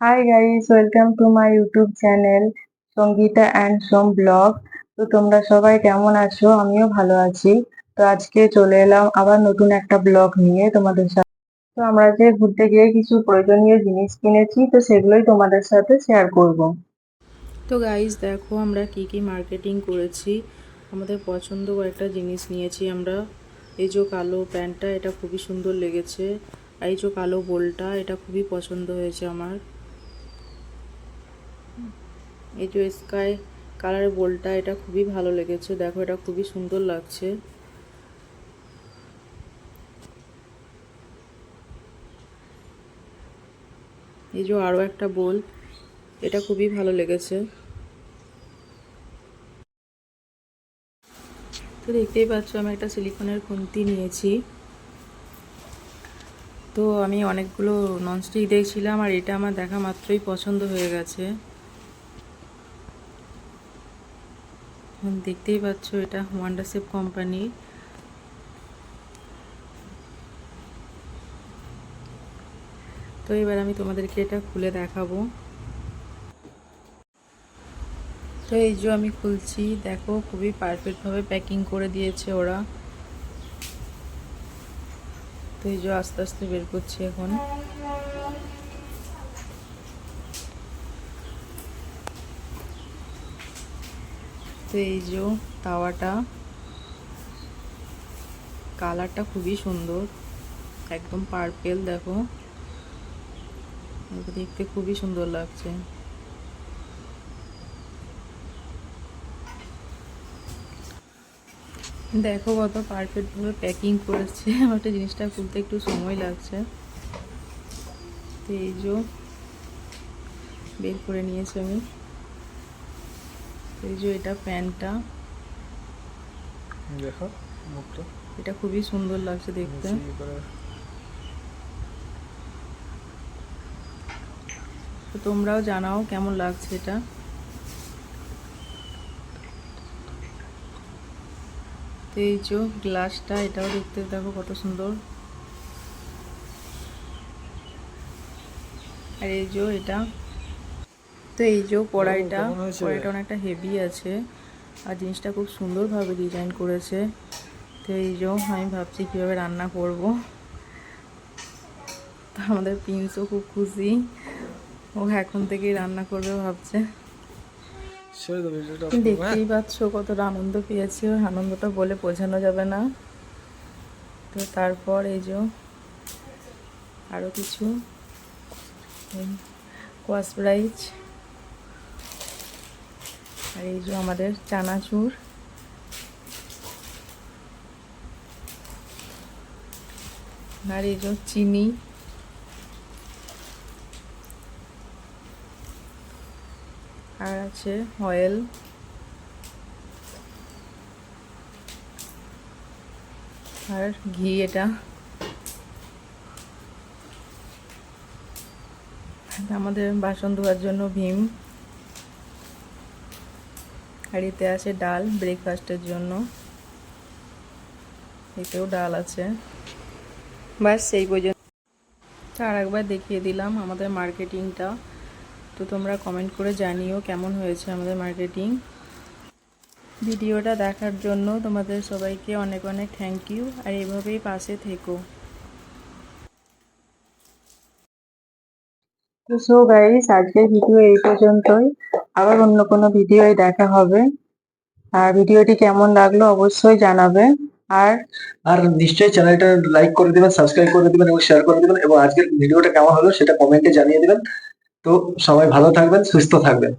Hi guys welcome to my YouTube channel Sangeeta and Som blog তো তোমরা সবাই কেমন আছো? আমিও ভালো আছি। তো আজকে চলে এলাম আবার নতুন একটা ব্লগ নিয়ে তোমাদের সাথে। তো আমরা যে ঘুরতে গিয়ে কিছু প্রয়োজনীয় জিনিস কিনেছি, তো সেগুলোই তোমাদের সাথে শেয়ার করব। তো গাইজ দেখো আমরা কি কি মার্কেটিং করেছি। আমাদের পছন্দ কয়েকটা জিনিস নিয়েছি আমরা। এই যে কালো প্যান্টটা, এটা খুবই সুন্দর লেগেছে। এই যে কালো বোলটা, এটা খুবই পছন্দ হয়েছে আমার। এই যে স্কাই কালারের বোলটা এটা খুবই ভালো লেগেছে। দেখো, এটা খুবই সুন্দর লাগছে। এই যে আরও একটা বোল এটা খুবই ভালো লেগেছে। তো দেখতেই পাচ্ছ, আমি একটা সিলিকনের খুন্তি নিয়েছি। তো আমি অনেকগুলো ননস্টিক দেখছিলাম, আর এটা আমার দেখা মাত্রই পছন্দ হয়ে গেছে। দেখতেই পাচ্ছ এটা ওয়ান্ডারসেপ কোম্পানির তো এবার আমি তোমাদেরকে এটা খুলে দেখাবো। তো এই যে আমি খুলছি, দেখো খুবই পারফেক্টভাবে প্যাকিং করে দিয়েছে ওরা। তো এই যে আস্তে আস্তে বের করছি এখন। তো এই যে তাওয়াটা, কালারটা খুবই সুন্দর, একদম পার্পেল দেখো। দেখতে খুবই সুন্দর লাগছে। দেখো কত পারফেক্টভাবে প্যাকিং করেছে। আমার জিনিসটা খুলতে একটু সময় লাগছে। তো এই যে বের করে নিয়েছি আমি। এই যে এটা প্যান্টটা। দেখো মুখটা। এটা খুবই সুন্দর লাগছে দেখতে। তো তোমরাও জানাও কেমন লাগছে এটা। তো এই যে গ্লাসটা এটাও দেখতে দেখো কত সুন্দর। আর এই যে এটা তো এই যে কড়াইটা কড়াইটা অনেকটা হেভি আছে আর জিনিসটা খুব সুন্দরভাবে ডিজাইন করেছে। তো এই যে আমি ভাবছি কীভাবে রান্না করব। তো আমাদের প্রিন্সও খুব খুশি। ও এখন থেকেই রান্না করবে ভাবছে। হ্যাঁ? দেখতেই পাচ্ছ কতটা আনন্দ পেয়েছি ওর আনন্দটা বলে বোঝানো যাবে না। তো তারপর এই যে আরও কিছু কোয়াশ ব্রাইচ আর এই যে আমাদের চানাচুর। আর এই যে চিনি। আর আছে অয়েল। আর ঘি এটা। আমাদের বাসন ধোয়ার জন্য ভীম। এতে আছে ডাল ব্রেকফাস্টের জন্য। এতেও ডাল আছে। বাস সেই পর্যন্ত। আর একবার দেখিয়ে দিলাম আমাদের মার্কেটিংটা। তো তোমরা কমেন্ট করে জানিও কেমন হয়েছে আমাদের মার্কেটিং। ভিডিওটা দেখার জন্য তোমাদের সবাইকে অনেক অনেক থ্যাংক ইউ আর এভাবেই পাশে থেকো। তো সো গাইস আজকের ভিডিও এই পর্যন্তই। আবার অন্য কোনো ভিডিওয় দেখা হবে। আর ভিডিওটি কেমন লাগল অবশ্যই জানাবে। আর আর নিশ্চয়ই চ্যানেলটা লাইক করে দেবেন, সাবস্ক্রাইব করে দেবেন এবং শেয়ার করে দিবেন এবং আজকের ভিডিওটা কেমন হলো সেটা কমেন্টে জানিয়ে দেবেন। তো সবাই ভালো থাকবেন, সুস্থ থাকবেন।